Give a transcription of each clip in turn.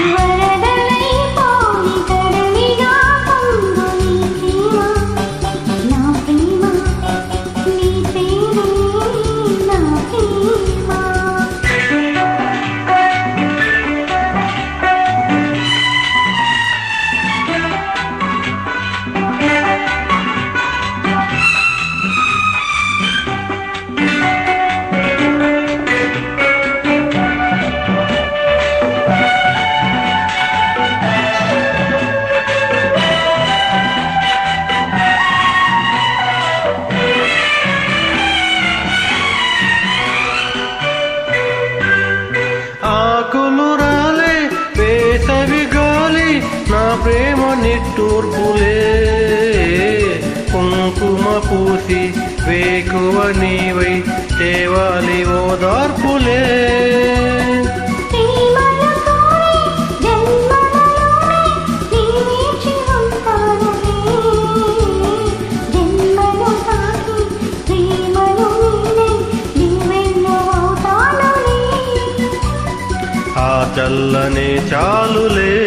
వరదలైపోయి నా ప్రేమ నిట్టూర్పులే. కుంకుమ పూసి వేకువ నీవై తేవాలి ఓదార్పులే చల్లనే చాలులే.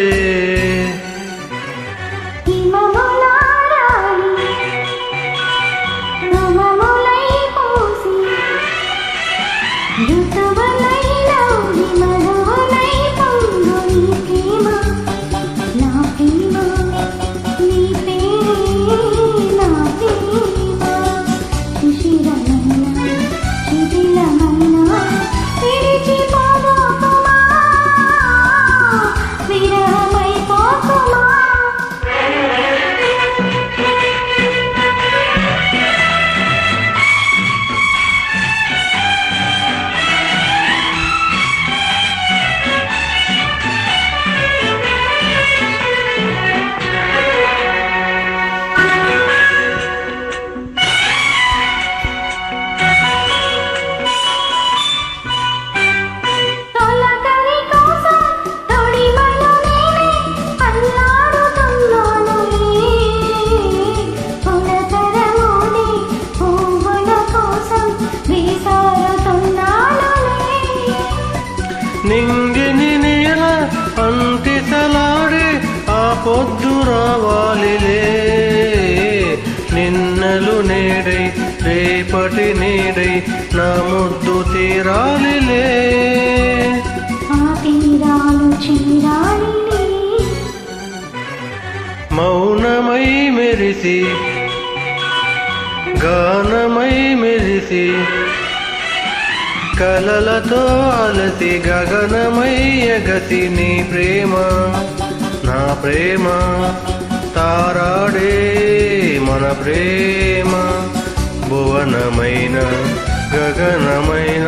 పొద్దు రావాలిలే. నిన్నలు నేడై రేపటి నేడై నా ముద్దు తీరాలిలే. మౌనమై మెరిసి గానమై మెరిసి కలలతో అలసి గగనమై ఎగసి నీ ప్రేమ. నా ప్రేమ తారాడే మన ప్రేమ భువనమైన గగనమైన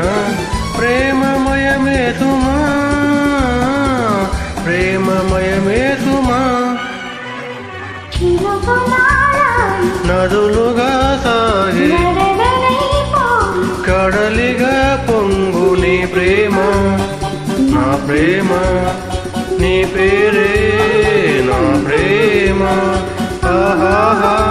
ప్రేమమయమే తుమా ప్రేమమయమే తుమా నదులుగా సాగి కడలిగా పొంగు నీ ప్రేమ నా ప్రేమ నీ పేరే. ha